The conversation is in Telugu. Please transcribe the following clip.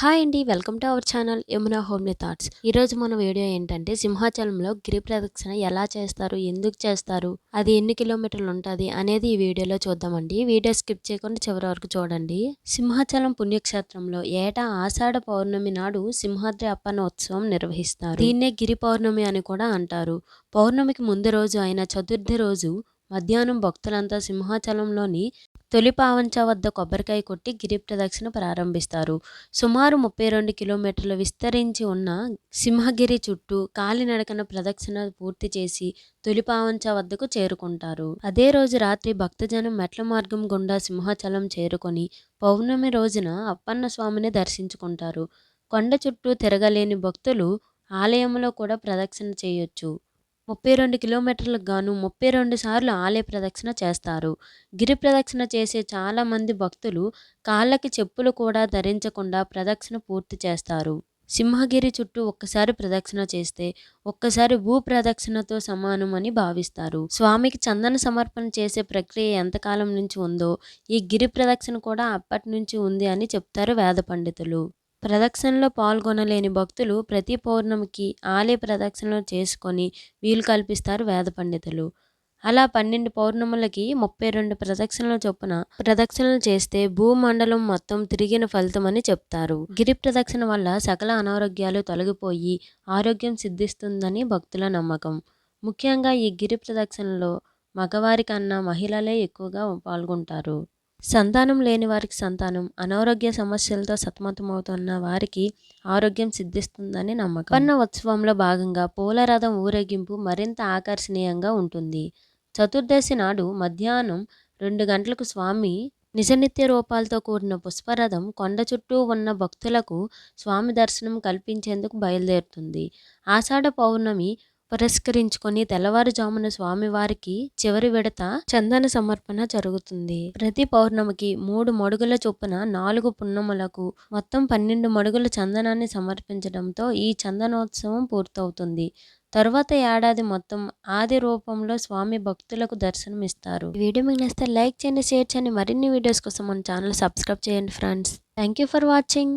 హాయ్ అండి welcome to our channel Yamuna homely thoughts. ఈరోజు మన వీడియో ఏంటంటే సింహాచలంలో గిరి ప్రదక్షిణ ఎలా చేస్తారు ఎందుకు చేస్తారు అది ఎన్ని కిలోమీటర్లు ఉంటుంది అనేది ఈ వీడియోలో చూద్దామండి. వీడియో స్కిప్ చేయకుండా చివరి వరకు చూడండి. సింహాచలం పుణ్యక్షేత్రంలో ఏటా ఆషాఢ పౌర్ణమి నాడు సింహాద్రి అప్పన్న ఉత్సవం నిర్వహిస్తారు. దీన్నే గిరి పౌర్ణమి అని కూడా అంటారు. పౌర్ణమికి ముందు రోజు అయిన చతుర్థి రోజు మధ్యాహ్నం భక్తులంతా సింహాచలంలోని తొలి పావంచ వద్ద కొబ్బరికాయ కొట్టి గిరి ప్రదక్షిణ ప్రారంభిస్తారు. సుమారు ముప్పై రెండు కిలోమీటర్లు విస్తరించి ఉన్న సింహగిరి చుట్టూ కాలినడకన ప్రదక్షిణ పూర్తి చేసి తొలి పావంచ వద్దకు చేరుకుంటారు. అదే రోజు రాత్రి భక్తజనం మెట్ల మార్గం గుండా సింహాచలం చేరుకొని పౌర్ణమి రోజున అప్పన్న స్వామిని దర్శించుకుంటారు. కొండ చుట్టూ తిరగలేని భక్తులు ఆలయంలో కూడా ప్రదక్షిణ చేయొచ్చు. ముప్పై రెండు కిలోమీటర్లకు గాను ముప్పై రెండు సార్లు ఆలయ ప్రదక్షిణ చేస్తారు. గిరి ప్రదక్షిణ చేసే చాలామంది భక్తులు కాళ్ళకి చెప్పులు కూడా ధరించకుండా ప్రదక్షిణ పూర్తి చేస్తారు. సింహగిరి చుట్టూ ఒక్కసారి ప్రదక్షిణ చేస్తే ఒక్కసారి భూ ప్రదక్షిణతో సమానం అని భావిస్తారు. స్వామికి చందన సమర్పణ చేసే ప్రక్రియ ఎంతకాలం నుంచి ఉందో ఈ గిరి ప్రదక్షిణ కూడా అప్పటి నుంచి ఉంది అని చెప్తారు వేద పండితులు. ప్రదక్షిణలో పాల్గొనలేని భక్తులు ప్రతి పౌర్ణమికి ఆలయ ప్రదక్షిణలు చేసుకొని వీలు కల్పిస్తారు వేద పండితులు. అలా పన్నెండు పౌర్ణములకి ముప్పై రెండు ప్రదక్షిణల చొప్పున ప్రదక్షిణలు చేస్తే భూమండలం మొత్తం తిరిగిన ఫలితమని చెప్తారు. గిరి ప్రదక్షిణ వల్ల సకల అనారోగ్యాలు తొలగిపోయి ఆరోగ్యం సిద్ధిస్తుందని భక్తుల నమ్మకం. ముఖ్యంగా ఈ గిరి ప్రదక్షిణలో మగవారి కన్నా మహిళలే ఎక్కువగా పాల్గొంటారు. సంతానం లేని వారికి సంతానం అనారోగ్య సమస్యలతో సతమతమవుతున్న వారికి ఆరోగ్యం సిద్ధిస్తుందని నమ్మకం. పన్న ఉత్సవంలో భాగంగా పూల రథం ఊరేగింపు మరింత ఆకర్షణీయంగా ఉంటుంది. చతుర్దశి నాడు మధ్యాహ్నం రెండు గంటలకు స్వామి నిజనిత్య రూపాలతో కూడిన పుష్పరథం కొండ చుట్టూ ఉన్న భక్తులకు స్వామి దర్శనం కల్పించేందుకు బయలుదేరుతుంది. ఆషాఢ పౌర్ణమి పురస్కరించుకొని తెల్లవారుజామున స్వామివారికి చివరి విడత చందన సమర్పణ జరుగుతుంది. ప్రతి పౌర్ణమికి మూడు మడుగుల చొప్పున నాలుగు పున్నములకు మొత్తం పన్నెండు మడుగుల చందనాన్ని సమర్పించడంతో ఈ చందనోత్సవం పూర్తవుతుంది. తరువాత ఏడాది మొత్తం ఆది రూపంలో స్వామి భక్తులకు దర్శనం ఇస్తారు వీడియో మీకు నచ్చితే లైక్ చేయండి షేర్ చేయండి. మరిన్ని వీడియోస్ కోసం మన ఛానల్ సబ్స్క్రైబ్ చేయండి friends. Thank you for watching.